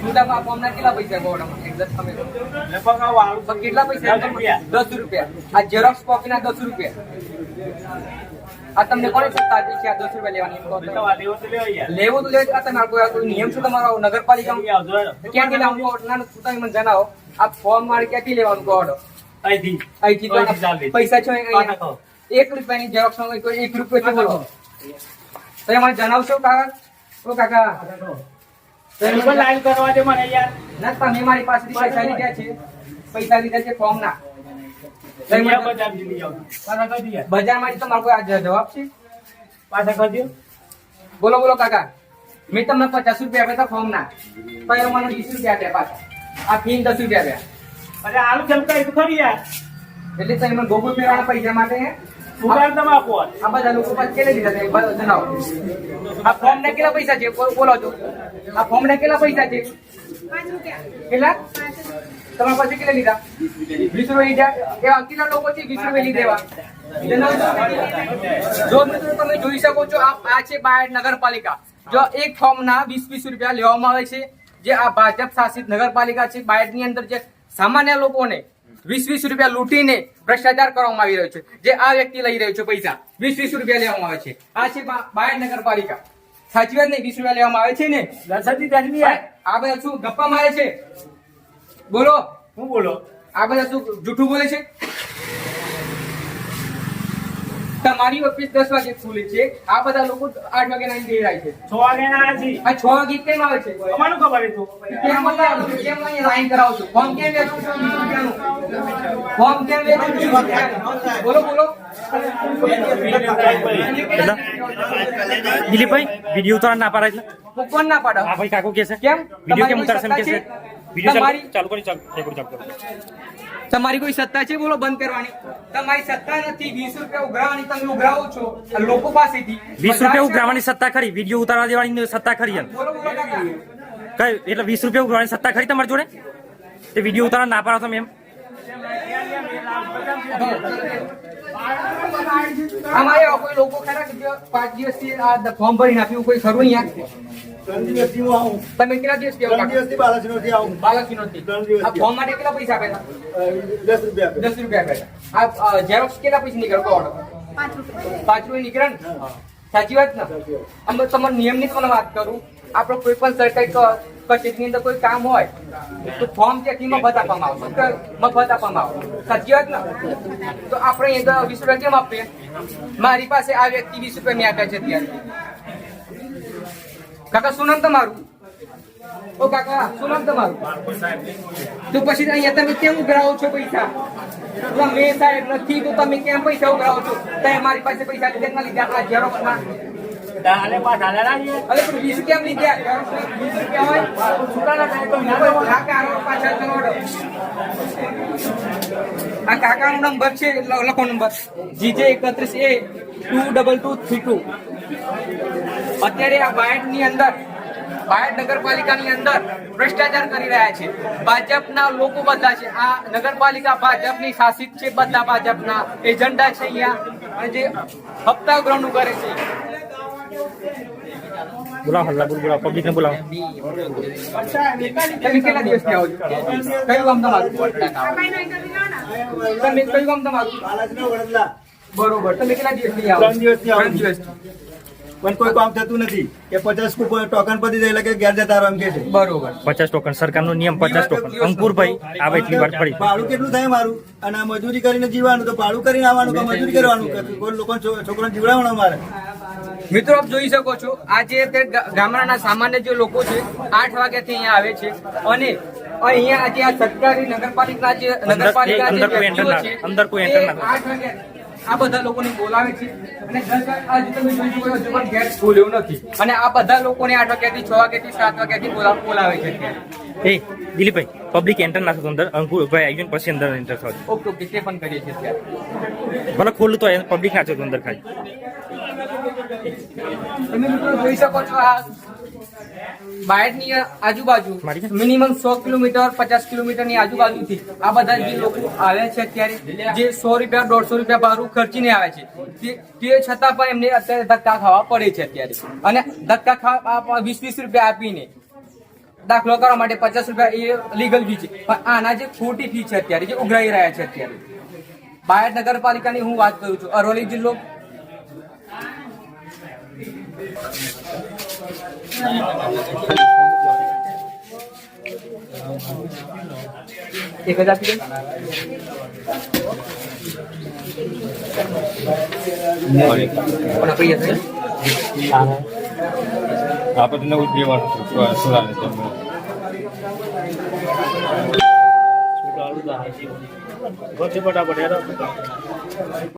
સુદામા ફોર્મના કેટલા પૈસા ગોળા એક્ઝેક્ટ તમે કહો. તો કેટલા પૈસા દસ રૂપિયા. દસ રૂપિયા આ ઝેરોક્સ કોપીના દસ રૂપિયા આ તમને કોને સત્તા આપી છે આ દસ રૂપિયા લેવાની એમ કહો તો? લેવું તો લેવું આ તમે આ કોઈ- આ કોઈ નિયમ છે તમારો નગરપાલિકામાં ક્યાંથી લાવવાનું કહો? ના, ના, તમે મને જણાવો આ ફોર્મ મારે ક્યાંથી લેવાનું કહો તો? અહીંથી તો આ અહીંથી ચાલે. પૈસા છે અહીંયા. પાછા કહો. એક રૂપિયાની ઝેરોક્સમાં કોઈ એક રૂપિયો છે બોલો તમે મને જણાવશો કાકા ઓ કાકા લાઈન કરવા દે મને યાર. ના તમે મારી પાસેથી પૈસા લીધા છે. પૈસા લીધા છે ફોર્મ ના. બજાર તમારો કોઈ આ જવાબ છે? પાછા કરી દે. બોલો બોલો કાકા. મેં તમને પચાસ રૂપિયા આપ્યા ફોર્મ ના. પછી મને વીસ રૂપિયા આપ્યા પાછા. આ ફી દસ રૂપિયા આપ્યા. અરે આલુ ચમકાય તો ખરી યાર. એટલે તમે ગોગુલ ગોકુળ પૈસા માટે હે? તમે છે જણાવો. આ ફોર્મ કેટલા પૈસા છે? બોલો છો આ ફોર્મ કેટલા પૈસા છે? કેટલા? તમારા પાસે કેટલા લીધા? વીસ એવા કેટલા લોકો છે વીસ રૂપિયા લીધા એવા? જણાવજો. જો મિત્રો તમે જોઈ શકો છો, આ છે બાયડ નગરપાલિકા. જો એક ફોર્મ ના વીસ વીસ રૂપિયા લેવામાં આવે છે. જે આ ભાજપ શાસિત નગરપાલિકા છે બાયડની અંદર જે સામાન્ય લોકોને વીસ વીસ રૂપિયા લૂંટીને ભ્રષ્ટાચાર કરવામાં આવી રહ્યો છે. જે આ વ્યક્તિ લઈ રહ્યો છે પૈસા. વીસ વીસ રૂપિયા લેવામાં આવે છે. આ છે બાયડ નગરપાલિકા. સાચી વાત નહીં વીસ રૂપિયા લેવામાં આવે છે ને? આ બધા શું ગપ્પા મારે છે? બોલો. હું બોલો? આ બધા શું જૂઠું બોલે છે? તમારી ઓફિસ દસ વાગે ખુલે છે. આ બધા લોકો આઠ વાગે નાઈ જઈ રહ્યા છે. છ વાગે ના આજી. આ છ વાગે કેમ આવે છે? અમારું ખબર તો. કેમ અહીંયા કેમ લાઈન કરાવો છો. ફોર્મ કેમ વેચો છો? ફોર્મ કેમ વેચો છો? બોલો બોલો. દિલીપભાઈ વીડિયો ઉતાર ના પાડે એટલે? કોણ ના પાડો? આ ભાઈ કાકો કે છે. કેમ? વીડિયો કેમ તમારી ઉતારશે એમ કે છે. સત્તા છે? વીડિયો ચાલુ કરી ચાલુ રેકોર્ડ ચાલુ કરો. તમારી કોઈ સત્તા છે? બોલો બંધ કરવાની. તમારી સત્તા નથી. વીસ રૂપિયા ઉઘરાવાની તમે ઉઘરાવો છો. લોકો પાસેથી. વીસ રૂપિયા ઉઘરાવાની સત્તા ખરી. વીડિયો ઉતારવા દેવાની સત્તા ખરી કઈ? એટલે વીસ રૂપિયા ઉઘરાવાની સત્તા ખરી તમારી જોડે? તે વીડિયો ઉતારવા ના પાડો તમે એમ. અમારે કોઈ લોકો ખરા પાંચ દિવસથી ફોર્મ ભરીને આપ્યું કોઈ ખરું અહીંયા? ત્રણ દિવસથી હું આવું. તમે કેટલા દિવસ ત્રણ આવું. ત્રણ. આ ફોર્મ માટે કેટલા પૈસા આપ્યા હતા? દસ રૂપિયા આપે. દસ રૂપિયા આપ્યા હતા. આ ઝેરોક્સ કેટલા પૈસા નીકળ્યો કહો તો? પાંચ રૂપિયા. નીકળે ને? સાચી વાત ને? તમારા નિયમની તમને વાત કરું? આપણો કોઈ પણ સરકારી ક- કચેરીની અંદર કોઈ કામ હોય તો ફોર્મ ત્યાંથી મફત આપવામાં આવે. મફત આપવામાં આવે. સાચી વાત ને? તો આપણે અહીંયા વીસ રૂપિયા કેમ આપીએ? મારી પાસે આ વ્યક્તિ વીસ રૂપિયા મેં આપ્યા છે અત્યારે. કાકા શું નામ તમારું? ઓ કાકા શું નામ તમારું? તો પછી અહીંયા તમે કેમ ઉઘરાવો છો પૈસા? તમે સાહેબ નથી તો તમે કેમ પૈસા ઉઘરાવો છો? તમે મારી પાસે પૈસા લીધા ના લીધા? આ ઘેરો અરે પણ વીસ કેમ લીધા. વીસ રૂપિયા હોય. કાકા આનો પાછા આ કાકાનો નંબર છે લખો નંબર. જીજે એકત્રીસ A two double two three two. અત્યારે આ બાયડની અંદર બાયડ નગરપાલિકાની અંદર ભ્રષ્ટાચાર કરી રહ્યા છે. ભાજપના લોકો બધા છે. આ નગરપાલિકા ભાજપની શાસિત છે. બધા ભાજપના એજન્ડા છે અહીંયા. અને જે હપ્તા ગ્રહણ કરે છે. બોલાવો હલ્લા બોલ બોલાવો. પબ્લિક ને બોલાવો. તમે કેટલા દિવસથી આવો છો? કયું ગામ તમારું? તમે કયું ગામ તમારું? બરોબર. તમે કેટલા દિવસથી આવો ત્રણ દિવસથી ત્રણ દિવસથી પણ કોઈ કામ થતું નથી કે પચાસ ટોકન પતી જાય એટલે કે ઘેર જતા રહો એમ કે છે. બરોબર. પચાસ ટોકન સરકારનો નિયમ પચાસ ટોકન અંકુરભાઈ આવે એટલી વાર પડી. ભાડું કેટલું થાય મારું? અને આ મજૂરી કરીને જીવવાનું તો ભાડું કરીને આવવાનું કે મજૂરી કરવાનું? કોઈ લોકો છોકરાને જીવડાવવાનું મારે મિત્રો આપ જોઈ શકો છો આજે તે ગામડાના સામાન્ય જે લોકો છે આઠ વાગ્યાથી અહીંયા આવે છે. અને અહીંયા આજે આ સરકારી નગરપાલિકા જે અંદર- નગરપાલિકા જે અંદર કોઈ ના- અંદર કોઈ ના આ બધા લોકોને બોલાવે છે. અને આજે તમે જોઈ શકો છો, હજુ પણ ગેટ ખોલ્યો નથી. અને આ બધા લોકોને આઠ વાગ્યાથી છ વાગ્યાથી સાત વાગ્યાથી બોલા- બોલાવે છે. એ દિલીપભાઈ પબ્લિક એન્ટર ના થતું અંદર અંકુરભાઈ આવી પછી અંદર એન્ટર થાય ઓકે ઓકે તે પણ કરીએ છીએ અત્યારે ભલે ખોલું તો પબ્લિક ના થતું અંદર ખાલી. તમે મિત્રો જોઈ શકો છો આ બાયડની આજુબાજુ મિનિમમ સો કિલોમીટર પચાસ કિલોમીટરની આજુબાજુથી આ બધા જે લોકો આવે છે અત્યારે જે સો રૂપિયા દોઢસો રૂપિયા ભાડું ખર્ચીને આવે છે તે- તે છતાં પણ એમને અત્યારે ધક્કા ખાવા પડે છે અત્યારે. અને ધક્કા ખાવા વીસ વીસ રૂપિયા આપીને દાખલો કરવા માટે પચાસ રૂપિયા એ લીગલ ફી છે. પણ આના જે ખોટી ફી છે અત્યારે જે ઉઘરાઈ રહ્યા છે અત્યારે. બાયડ નગરપાલિકાની હું વાત કરું છું અરવલ્લી જિલ્લો એક હજાર આપણે નવું જ લેવાનું સુરાને તમને ફટાફટ